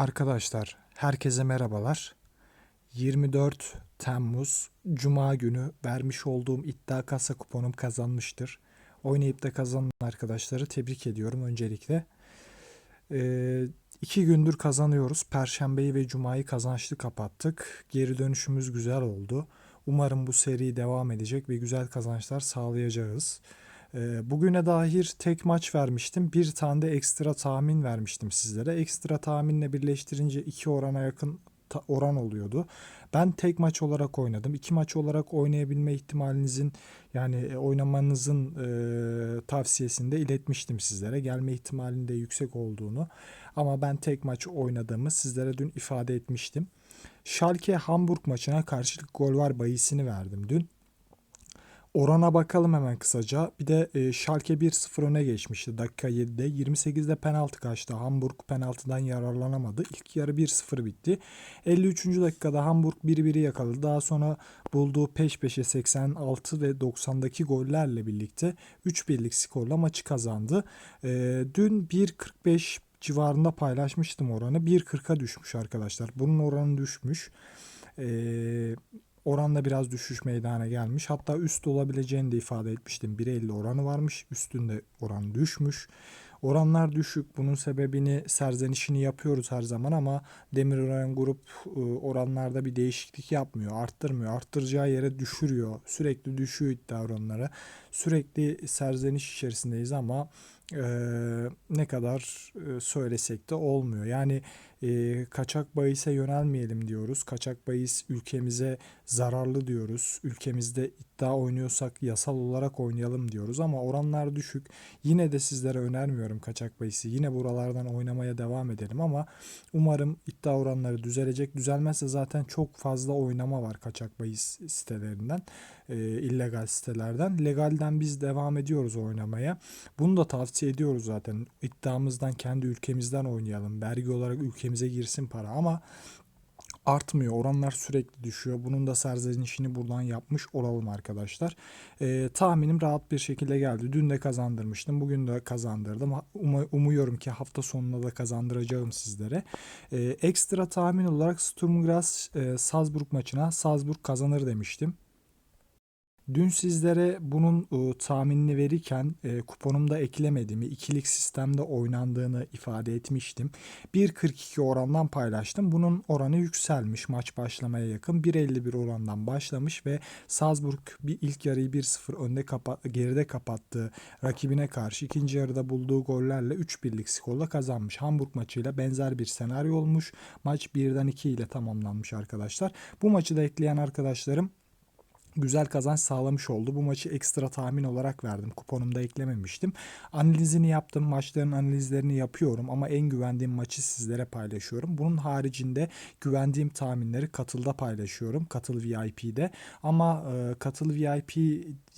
Arkadaşlar, herkese merhabalar. 24 Temmuz Cuma günü vermiş olduğum iddia kasa kuponum kazanmıştır. Oynayıp da kazanan arkadaşları tebrik ediyorum öncelikle. Ee, iki gündür kazanıyoruz. Perşembeyi ve Cuma'yı kazançlı kapattık. Geri dönüşümüz güzel oldu. Umarım bu seri devam edecek ve güzel kazançlar sağlayacağız. Ee, Bugüne dair tek maç vermiştim. Bir tane de ekstra tahmin vermiştim sizlere. Ekstra tahminle birleştirince iki orana yakın oran oluyordu. Ben tek maç olarak oynadım. İki maç olarak oynayabilme ihtimalinizin yani e, oynamanızın e, tavsiyesini iletmiştim sizlere. Gelme ihtimalinin de yüksek olduğunu. Ama ben tek maç oynadığımı sizlere dün ifade etmiştim. Schalke Hamburg maçına karşılık gol var bayisini verdim dün. Orana bakalım hemen kısaca. Bir de e, Schalke 1-0 öne geçmişti dakika 7'de. 28'de penaltı kaçtı. Hamburg penaltıdan yararlanamadı. İlk yarı 1-0 bitti. 53. dakikada Hamburg 1-1'i yakaladı. Daha sonra bulduğu peş peşe 86 ve 90'daki gollerle birlikte 3-1'lik skorla maçı kazandı. E, dün 1.45 civarında paylaşmıştım oranı. 1.40'a düşmüş arkadaşlar. Bunun oranı düşmüş. Eee oranda biraz düşüş meydana gelmiş. Hatta üst olabileceğini de ifade etmiştim. 1.50 oranı varmış. Üstünde oran düşmüş. Oranlar düşük. Bunun sebebini serzenişini yapıyoruz her zaman ama Demirören Grup e, oranlarda bir değişiklik yapmıyor. Arttırmıyor. Arttıracağı yere düşürüyor. Sürekli düşüyor iddia oranları. Sürekli serzeniş içerisindeyiz ama e, ne kadar e, söylesek de olmuyor. Yani e, kaçak bahise yönelmeyelim diyoruz. Kaçak bahis ülkemize zararlı diyoruz. Ülkemizde iddia oynuyorsak yasal olarak oynayalım diyoruz ama oranlar düşük. Yine de sizlere önermiyorum kaçak bahisi. Yine buralardan oynamaya devam edelim ama umarım iddia oranları düzelecek. Düzelmezse zaten çok fazla oynama var kaçak bahis sitelerinden, e, illegal sitelerden. Legalden biz devam ediyoruz oynamaya. Bunu da tavsiye ediyoruz zaten. İddiamızdan kendi ülkemizden oynayalım. Vergi olarak ülkemize girsin para ama artmıyor. Oranlar sürekli düşüyor. Bunun da serzenişini buradan yapmış olalım arkadaşlar. Ee, tahminim rahat bir şekilde geldi. Dün de kazandırmıştım. Bugün de kazandırdım. Uma- umuyorum ki hafta sonunda da kazandıracağım sizlere. Ee, ekstra tahmin olarak Sturm Graz e, Salzburg maçına Salzburg kazanır demiştim. Dün sizlere bunun e, tahminini verirken e, kuponumda eklemediğimi, ikilik sistemde oynandığını ifade etmiştim. 1.42 orandan paylaştım. Bunun oranı yükselmiş maç başlamaya yakın. 1.51 orandan başlamış ve Salzburg bir ilk yarıyı 1-0 önde kapa geride kapattığı rakibine karşı ikinci yarıda bulduğu gollerle 3-1'lik skorla kazanmış. Hamburg maçıyla benzer bir senaryo olmuş. Maç 1'den 2 ile tamamlanmış arkadaşlar. Bu maçı da ekleyen arkadaşlarım güzel kazanç sağlamış oldu. Bu maçı ekstra tahmin olarak verdim. Kuponumda eklememiştim. Analizini yaptım. Maçların analizlerini yapıyorum ama en güvendiğim maçı sizlere paylaşıyorum. Bunun haricinde güvendiğim tahminleri Katıl'da paylaşıyorum. Katıl VIP'de. Ama e, Katıl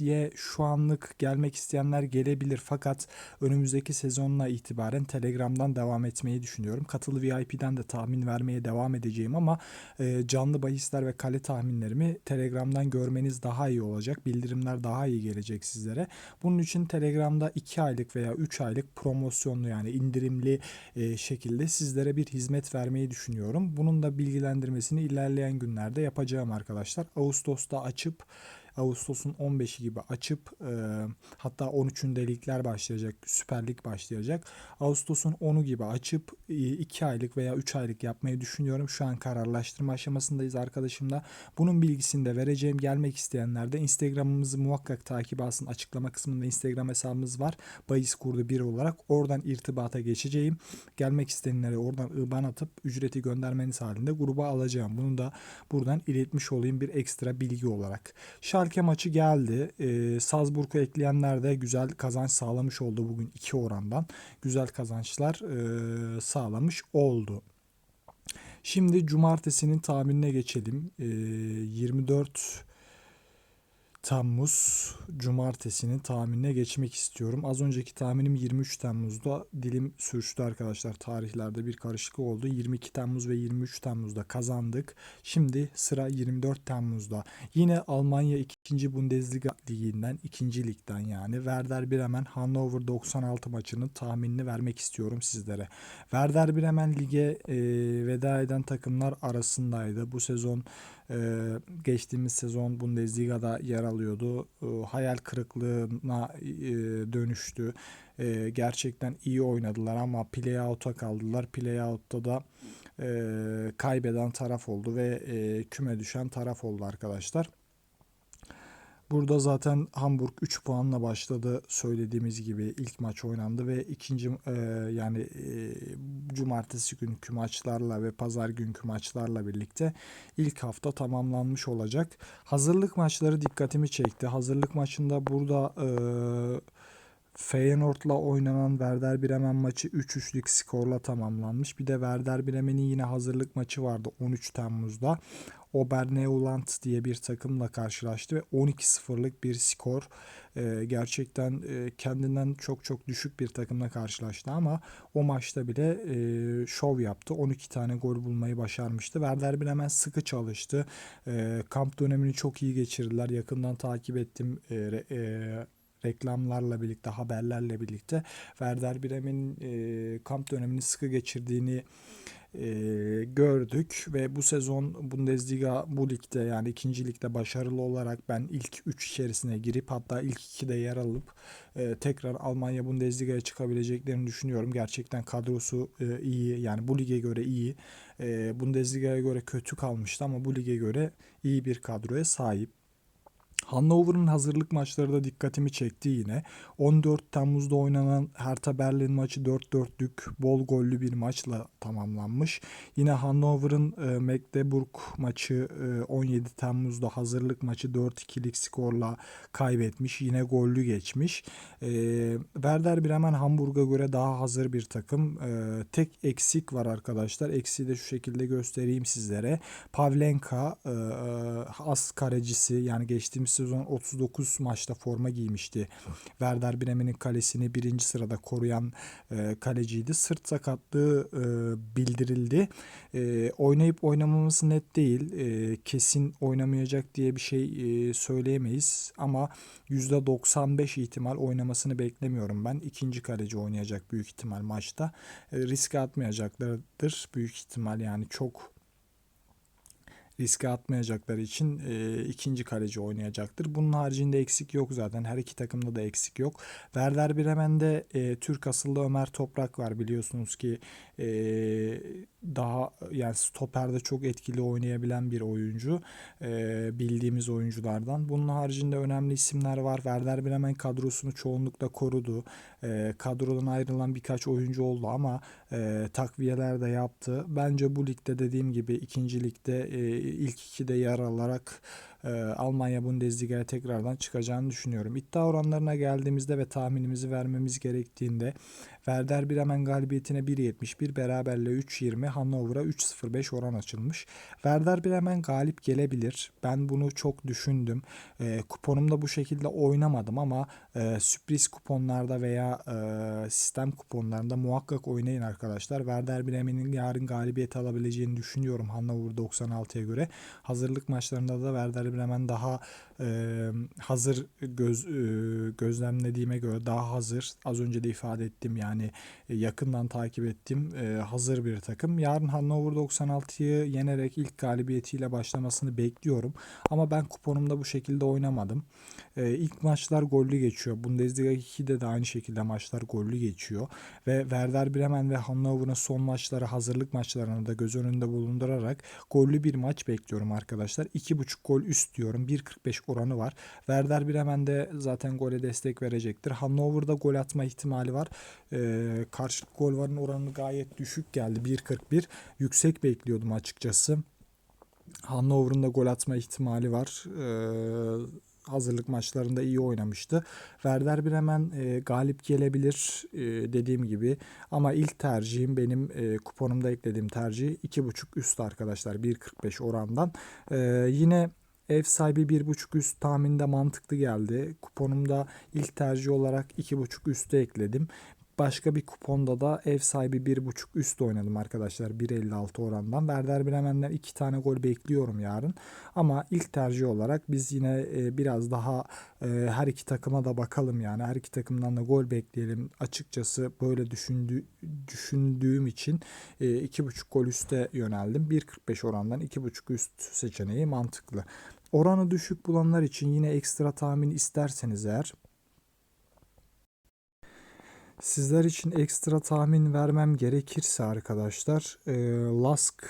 VIP'ye şu anlık gelmek isteyenler gelebilir. Fakat önümüzdeki sezonla itibaren Telegram'dan devam etmeyi düşünüyorum. Katıl VIP'den de tahmin vermeye devam edeceğim ama e, canlı bahisler ve kale tahminlerimi Telegram'dan görmeniz daha iyi olacak. Bildirimler daha iyi gelecek sizlere. Bunun için Telegram'da 2 aylık veya 3 aylık promosyonlu yani indirimli e, şekilde sizlere bir hizmet vermeyi düşünüyorum. Bunun da bilgilendirmesini ilerleyen günlerde yapacağım arkadaşlar. Ağustos'ta açıp Ağustos'un 15'i gibi açıp e, hatta 13'ünde ligler başlayacak, Süper Lig başlayacak. Ağustos'un 10'u gibi açıp 2 aylık veya 3 aylık yapmayı düşünüyorum. Şu an kararlaştırma aşamasındayız arkadaşımla. Bunun bilgisini de vereceğim. Gelmek isteyenler de Instagram'ımızı muhakkak takip alsın. Açıklama kısmında Instagram hesabımız var. Bayis kurdu 1 olarak. Oradan irtibata geçeceğim. Gelmek isteyenlere oradan IBAN atıp ücreti göndermeniz halinde gruba alacağım. Bunu da buradan iletmiş olayım bir ekstra bilgi olarak. Schalke maçı geldi. Ee, Salzburg'u ekleyenler de güzel kazanç sağlamış oldu bugün iki orandan. Güzel kazançlar e, sağlamış oldu. Şimdi cumartesinin tahminine geçelim. Ee, 24 Temmuz cumartesinin tahminine geçmek istiyorum. Az önceki tahminim 23 Temmuz'da dilim sürçtü arkadaşlar. Tarihlerde bir karışıklık oldu. 22 Temmuz ve 23 Temmuz'da kazandık. Şimdi sıra 24 Temmuz'da. Yine Almanya İkinci Bundesliga liginden, ikinci ligden yani Werder Bremen Hannover 96 maçının tahminini vermek istiyorum sizlere. Werder Bremen lige e, veda eden takımlar arasındaydı. Bu sezon e, geçtiğimiz sezon Bundesliga'da yer alıyordu. E, hayal kırıklığına e, dönüştü. E, gerçekten iyi oynadılar ama play-out'a kaldılar. Play-out'ta da e, kaybeden taraf oldu ve e, küme düşen taraf oldu arkadaşlar. Burada zaten Hamburg 3 puanla başladı söylediğimiz gibi ilk maç oynandı ve ikinci e, yani e, cumartesi günkü maçlarla ve pazar günkü maçlarla birlikte ilk hafta tamamlanmış olacak. Hazırlık maçları dikkatimi çekti. Hazırlık maçında burada e, Feyenoord'la oynanan Werder Bremen maçı 3-3'lük skorla tamamlanmış. Bir de Werder Bremen'in yine hazırlık maçı vardı 13 Temmuz'da. Oberneuland diye bir takımla karşılaştı ve 12-0'lık bir skor. Ee, gerçekten e, kendinden çok çok düşük bir takımla karşılaştı ama o maçta bile e, şov yaptı. 12 tane gol bulmayı başarmıştı. Werder Bremen sıkı çalıştı. E, kamp dönemini çok iyi geçirdiler. Yakından takip ettim. E, e, reklamlarla birlikte, haberlerle birlikte Werder Bremen'in e, kamp dönemini sıkı geçirdiğini e, gördük ve bu sezon Bundesliga bu ligde yani ikinci ligde başarılı olarak ben ilk 3 içerisine girip hatta ilk 2'de yer alıp e, tekrar Almanya Bundesliga'ya çıkabileceklerini düşünüyorum. Gerçekten kadrosu e, iyi yani bu lige göre iyi. E, Bundesliga'ya göre kötü kalmıştı ama bu lige göre iyi bir kadroya sahip. Hannover'ın hazırlık maçları da dikkatimi çekti yine. 14 Temmuz'da oynanan Hertha Berlin maçı 4-4'lük bol gollü bir maçla tamamlanmış. Yine Hannover'ın e, Magdeburg maçı e, 17 Temmuz'da hazırlık maçı 4-2'lik skorla kaybetmiş. Yine gollü geçmiş. E, Werder Bremen Hamburg'a göre daha hazır bir takım. E, tek eksik var arkadaşlar. Eksiği de şu şekilde göstereyim sizlere. Pavlenka e, as kalecisi yani geçtiğimiz sezon 39 maçta forma giymişti. Werder Bremen'in kalesini birinci sırada koruyan e, kaleciydi. Sırt sakatlığı e, bildirildi. E, oynayıp oynamaması net değil. E, kesin oynamayacak diye bir şey e, söyleyemeyiz. Ama %95 ihtimal oynamasını beklemiyorum ben. İkinci kaleci oynayacak büyük ihtimal maçta. E, riske atmayacaklardır büyük ihtimal yani çok riske atmayacakları için e, ikinci kaleci oynayacaktır. Bunun haricinde eksik yok zaten. Her iki takımda da eksik yok. Werder Bremen'de e, Türk asıllı Ömer Toprak var biliyorsunuz ki e, daha yani stoperde çok etkili oynayabilen bir oyuncu. E, bildiğimiz oyunculardan. Bunun haricinde önemli isimler var. Werder Bremen kadrosunu çoğunlukla korudu. E, kadrodan ayrılan birkaç oyuncu oldu ama e, takviyeler de yaptı. Bence bu ligde dediğim gibi ikinci ligde e, ilk ikide yer alarak e, Almanya Bundesliga'ya tekrardan çıkacağını düşünüyorum. İddia oranlarına geldiğimizde ve tahminimizi vermemiz gerektiğinde Werder Bremen galibiyetine 1.71, beraberle 3.20, Hannover'a 3.05 oran açılmış. Werder Bremen galip gelebilir. Ben bunu çok düşündüm. E, kuponumda bu şekilde oynamadım ama e, sürpriz kuponlarda veya e, sistem kuponlarında muhakkak oynayın arkadaşlar. Werder Bremen'in yarın galibiyet alabileceğini düşünüyorum Hannover 96'ya göre. Hazırlık maçlarında da Werder Bremen daha e, hazır göz e, gözlemlediğime göre daha hazır. Az önce de ifade ettim yani e, yakından takip ettim. E, hazır bir takım. Yarın Hannover 96'yı yenerek ilk galibiyetiyle başlamasını bekliyorum. Ama ben kuponumda bu şekilde oynamadım. E, ilk maçlar gollü geçiyor. Bundesliga 2'de de aynı şekilde maçlar gollü geçiyor. Ve Werder Bremen ve Hannover'ın son maçları hazırlık maçlarını da göz önünde bulundurarak gollü bir maç bekliyorum arkadaşlar. 2.5 gol üst diyorum. 1.45 oranı var. Werder Bremen de zaten gole destek verecektir. Hannover'da gol atma ihtimali var. Ee, karşılık gol varın oranı gayet düşük geldi. 1.41. Yüksek bekliyordum açıkçası. Hannover'ın da gol atma ihtimali var. Ee, hazırlık maçlarında iyi oynamıştı. Werder Bremen e, galip gelebilir e, dediğim gibi ama ilk tercihim benim e, kuponumda eklediğim tercih 2.5 üst arkadaşlar 1.45 orandan. E, yine Ev sahibi 1.5 üst tahminde mantıklı geldi. Kuponumda ilk tercih olarak 2.5 üstü ekledim. başka bir kuponda da ev sahibi 1.5 üst oynadım arkadaşlar 1.56 orandan. Werder Bremen'den 2 tane gol bekliyorum yarın. Ama ilk tercih olarak biz yine e, biraz daha e, her iki takıma da bakalım yani. Her iki takımdan da gol bekleyelim. Açıkçası böyle düşündü, düşündüğüm için e, 2.5 gol üste yöneldim. 1.45 orandan 2.5 üst seçeneği mantıklı. Oranı düşük bulanlar için yine ekstra tahmin isterseniz eğer Sizler için ekstra tahmin vermem gerekirse arkadaşlar e, Lask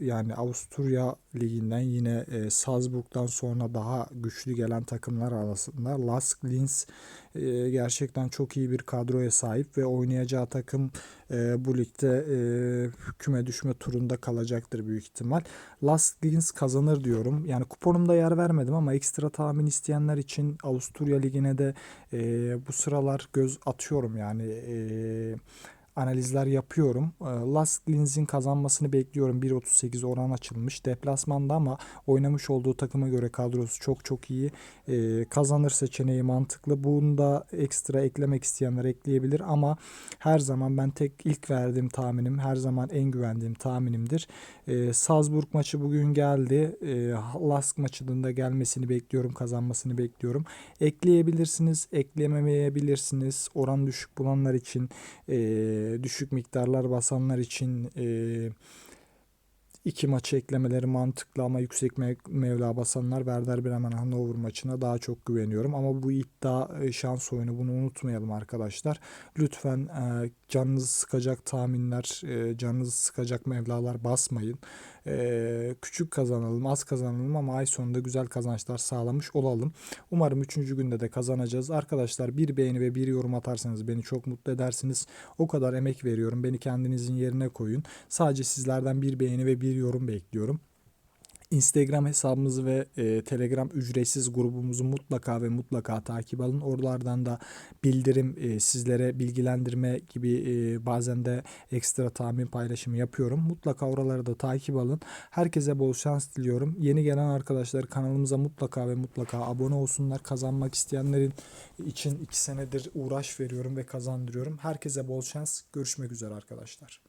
yani Avusturya liginden yine e, Salzburg'dan sonra daha güçlü gelen takımlar arasında Lask Linz e, gerçekten çok iyi bir kadroya sahip ve oynayacağı takım e, bu ligde e, küme düşme turunda kalacaktır büyük ihtimal. Lask Linz kazanır diyorum. Yani kuponumda yer vermedim ama ekstra tahmin isteyenler için Avusturya ligine de e, bu sıralar göz atıyorum yani e, analizler yapıyorum. E, Lask Linz'in kazanmasını bekliyorum. 1.38 oran açılmış. Deplasmanda ama oynamış olduğu takıma göre kadrosu çok çok iyi. E, kazanır seçeneği mantıklı. Bunu da ekstra eklemek isteyenler ekleyebilir ama her zaman ben tek ilk verdiğim tahminim her zaman en güvendiğim tahminimdir. E, Salzburg maçı bugün geldi. Lask maçının da gelmesini bekliyorum. Kazanmasını bekliyorum. Ekleyebilirsiniz. Eklememeyebilirsiniz. Oran düşük bulanlar için e, düşük miktarlar basanlar için e, iki maçı eklemeleri mantıklı ama yüksek mev- mevla basanlar Werder Bremen Hannover maçına daha çok güveniyorum. Ama bu iddia e, şans oyunu bunu unutmayalım arkadaşlar. Lütfen e, canınızı sıkacak tahminler, e, canınızı sıkacak mevlalar basmayın. E, küçük kazanalım, az kazanalım ama ay sonunda güzel kazançlar sağlamış olalım. Umarım 3. günde de kazanacağız. Arkadaşlar bir beğeni ve bir yorum atarsanız beni çok mutlu edersiniz. O kadar emek veriyorum. Beni kendinizin yerine koyun. Sadece sizlerden bir beğeni ve bir yorum bekliyorum. Instagram hesabımızı ve e, Telegram ücretsiz grubumuzu mutlaka ve mutlaka takip alın. Oralardan da bildirim, e, sizlere bilgilendirme gibi e, bazen de ekstra tahmin paylaşımı yapıyorum. Mutlaka oraları da takip alın. Herkese bol şans diliyorum. Yeni gelen arkadaşlar kanalımıza mutlaka ve mutlaka abone olsunlar. Kazanmak isteyenlerin için iki senedir uğraş veriyorum ve kazandırıyorum. Herkese bol şans. Görüşmek üzere arkadaşlar.